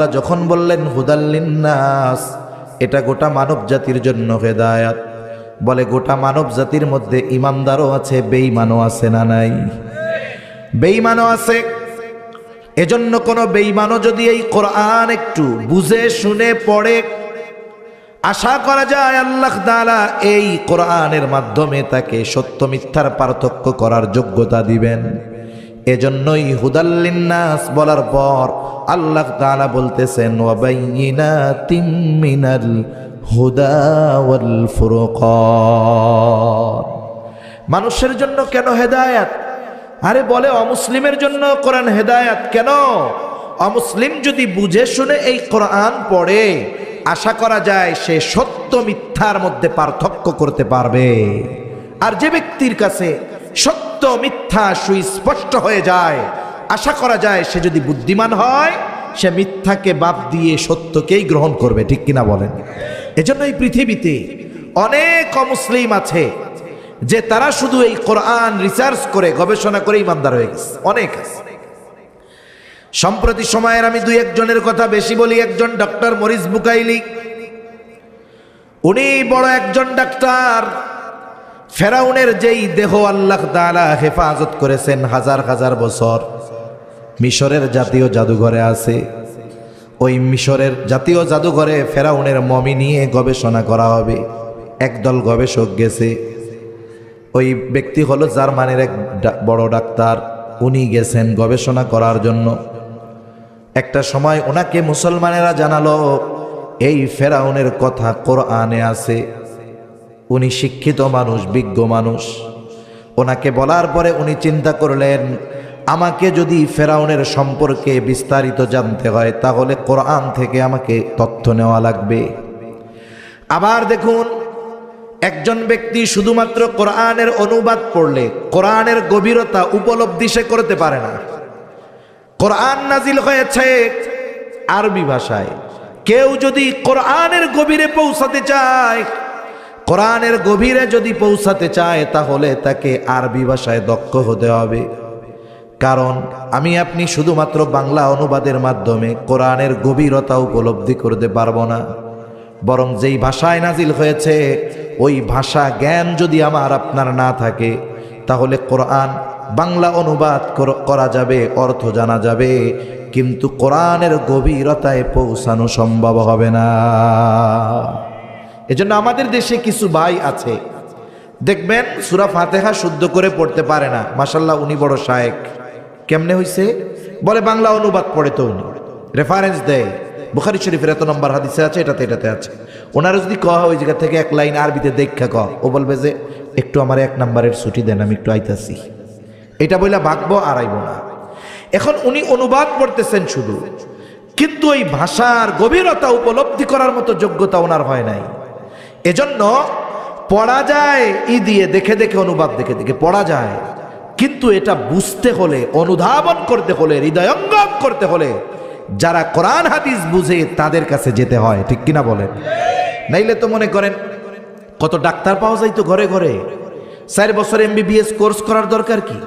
আল্লাহ যখন বললেন হুদাল্লিন্নাস এটা গোটা মানব জাতির জন্য হেদায়াত। বলে, গোটা মানব জাতির মধ্যে ইমানদারও আছে, বেঈমানও আছে না নাই? বেঈমানও আছে। এজন্য কোনো বেঈমানও যদি এই কোরআন একটু বুঝে, শুনে, পড়ে, আশা করা যায় আল্লাহ তাআলা এই কোরআনের মাধ্যমে তাকে সত্য মিথ্যার পার্থক্য করার যোগ্যতা দিবেন। এজন্যই হুদাল্লিন্নাস বলার পর আল্লাহ তাআলা বলতেছেন ওয়াবাইয়িনাতিম মিনাল হুদা মানুষের জন্য কেন হেদায়াত? আরে বলে, অমুসলিমের জন্য কোরআন হেদায়াত কেন? অমুসলিম যদি বুঝে শুনে এই কোরআন পড়ে, আশা করা যায় সে সত্য মিথ্যার মধ্যে পার্থক্য করতে পারবে। আর যে ব্যক্তির কাছে সত্য মিথ্যা সুস্পষ্ট হয়ে যায়। আশা করা যায় সে যদি বুদ্ধিমান হয়, সে মিথ্যাকে বাদ দিয়ে সত্যকেই গ্রহণ করবে, ঠিক কিনা বলেন? এজন্য এই পৃথিবীতে অনেক অমুসলিম আছে, যে তারা শুধু এই কোরআন রিসার্চ করে, গবেষণা করে ইমানদার হয়ে গেছে। অনেক আছে। সম্প্রতি সময়ের আমি দুই একজনের কথা বেশি বলি, একজন ডক্টর মরিস বুকাইলি। উনি বড় একজন ডাক্তার। ফেরাউনের যেই দেহ আল্লাহ তাআলা হেফাজত করেছেন হাজার হাজার বছর, মিশরের জাতীয় জাদুঘরে আছে। ওই মিশরের জাতীয় জাদুঘরে ফেরাউনের মমি নিয়ে গবেষণা করা হবে। একদল গবেষক গেছে। ওই ব্যক্তি হলো জার্মানির এক বড় ডাক্তার। উনি গেছেন গবেষণা করার জন্য। একটা সময় ওনাকে মুসলমানেরা জানালো, এই ফেরাউনের কথা কোরআনে আছে। উনি শিক্ষিত মানুষ, বিজ্ঞ মানুষ। ওনাকে বলার পরে উনি চিন্তা করলেন, আমাকে যদি ফেরাউনের সম্পর্কে বিস্তারিত জানতে হয়, তাহলে কোরআন থেকে আমাকে তথ্য নেওয়া লাগবে। আবার দেখুন, একজন ব্যক্তি শুধুমাত্র কোরআনের অনুবাদ পড়লে, কোরআনের গভীরতা উপলব্ধি সে করতে পারে না। কোরআন নাজিল হয়েছে আরবি ভাষায়। কেউ যদি কোরআনের গভীরে পৌঁছাতে চায় কোরআনের গভীরে যদি পৌঁছাতে চায়, তাহলে তাকে আরবি ভাষায় দক্ষ হতে হবে। কারণ আমি আপনি শুধুমাত্র বাংলা অনুবাদের মাধ্যমে কোরআনের গভীরতা উপলব্ধি করতে পারব না। বরং যেই ভাষায় নাজিল হয়েছে, ওই ভাষা জ্ঞান যদি আমার আপনার না থাকে, তাহলে কোরআন বাংলা অনুবাদ করা যাবে, অর্থ জানা যাবে, কিন্তু কোরআনের গভীরতায় পৌঁছানো সম্ভব হবে না। এজন্য আমাদের দেশে কিছু ভাই আছে। দেখবেন, সুরা ফাতেহা শুদ্ধ করে পড়তে পারে না। মাসাল্লাহ উনি বড় শায়েক। কেমনে হইছে? বলে, বাংলা অনুবাদ পড়ে তো উনি। রেফারেন্স দেয়। বুখারি শরীফের এত নম্বর হাদিসে আছে, এটাতে এটাতে আছে। ওনারা যদি কহ ওই জায়গা থেকে এক লাইন আরবিতে দেখা ক ও বলবে যে, একটু আমার এক নাম্বারের ছুটি দেন, আমি একটু আইতাছি। এটা বইলা ভাগবো আর আইব না। এখন উনি অনুবাদ পড়তেছেন শুধু। কিন্তু ওই ভাষার গভীরতা উপলব্ধি করার মতো যোগ্যতা ওনার হয় নাই। এজন্য পড়া যায়, ই দিয়ে দেখে দেখে অনুবাদ, দেখে দেখে পড়া যায়। কিন্তু এটা বুঝতে হলে, অনুধাবন করতে হলে, হৃদয়ঙ্গম করতে হলে যারা কোরআন, হাদিস বুঝে তাদের কাছে যেতে হয়, ঠিক কিনা বলেন? নাইলে তো মনে করেন কত ডাক্তার পাওয়া যায় তো ঘরে ঘরে। চার বছর এমবিবিএস কোর্স করার দরকার কি?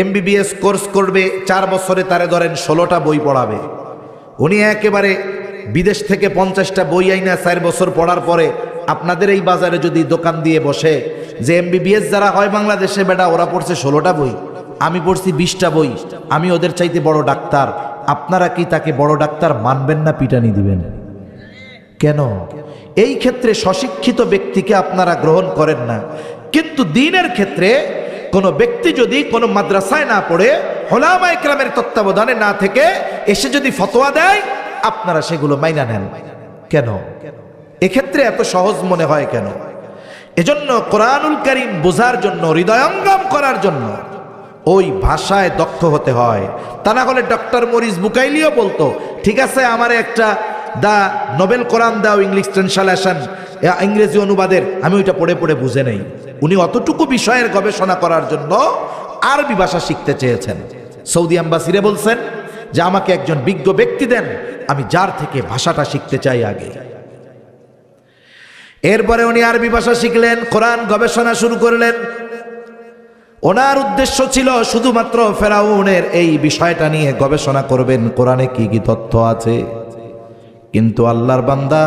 এমবিবিএস কোর্স করবে, চার বছরে তারে ধরেন ষোলোটা বই পড়াবে। উনি একেবারে বিদেশ থেকে পঞ্চাশটা বই আইনা চার বছর পড়ার পরে আপনাদের এই বাজারে যদি দোকান দিয়ে বসে, যে এমবিবিএস যারা হয় বাংলাদেশে, বেটা ওরা পড়ছে ষোলোটা বই, আমি পড়ছি বিশটা বই, আমি ওদের চাইতে বড় ডাক্তার, আপনারা কি তাকে বড় ডাক্তার মানবেন না পিটানি দিবেন? কেন? এই ক্ষেত্রে সশিক্ষিত ব্যক্তিকে আপনারা গ্রহণ করেন না। কিন্তু দিনের ক্ষেত্রে কোনো ব্যক্তি যদি কোনো মাদ্রাসায় না পড়ে হোলামা ইকরামের তত্ত্বাবধানে না থেকে এসে যদি ফতোয়া দেয়, আপনারা সেগুলো মাইনা নেন। কেন? এক্ষেত্রে এত সহজ মনে হয় কেন? এজন্য কোরআনুল করিম বোঝার জন্য, হৃদয়ঙ্গম করার জন্য ওই ভাষায় দক্ষ হতে হয়। তা না হলে ডক্টর মরিস বুকাইলিও বলতো, ঠিক আছে, আমার একটা দা নোবেল কোরআন দাও, ইংলিশ ট্রান্সলেশন ইংরেজি অনুবাদের, আমি ওইটা পড়ে পড়ে বুঝে নেই। উনি অতটুকু বিষয়ের গবেষণা করার জন্য আরবি ভাষা শিখতে চেয়েছেন। সৌদি আম্বাসিরে বলছেন যে, আমাকে একজন বিজ্ঞ ব্যক্তি দেন, আমি যার থেকে ভাষাটা শিখতে চাই আগে। এরপরে উনি আরবি ভাষা শিখলেন, কোরআন গবেষণা শুরু করলেন। ওনার উদ্দেশ্য ছিল শুধুমাত্র ফেরাউনের এই বিষয়টা নিয়ে গবেষণা করবেন, কোরআনে কি কি তথ্য আছে। কিন্তু আল্লাহর বান্দা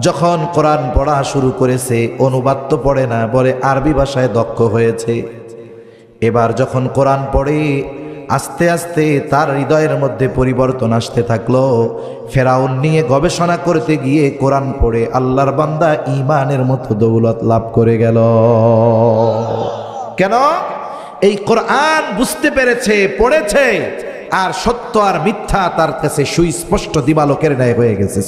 যখন কোরআন পড়া শুরু করেছে, অনুবাদ তো পড়ে না বলে আরবি ভাষায় দক্ষ হয়েছে। এবার যখন কোরআন পড়ে আস্তে আস্তে তার হৃদয়ের মধ্যে পরিবর্তন আসতে থাকল। ফেরাউন নিয়ে গবেষণা করতে গিয়ে কোরআন পড়ে আল্লাহর বান্দা ইমানের মতো দৌলত লাভ করে গেল। কেন? এই কোরআন বুঝতে পেরেছে, পড়েছে, আর সত্য আর মিথ্যা তার কাছে সুস্পষ্ট দিবালোকের ন্যায় হয়ে গেছে।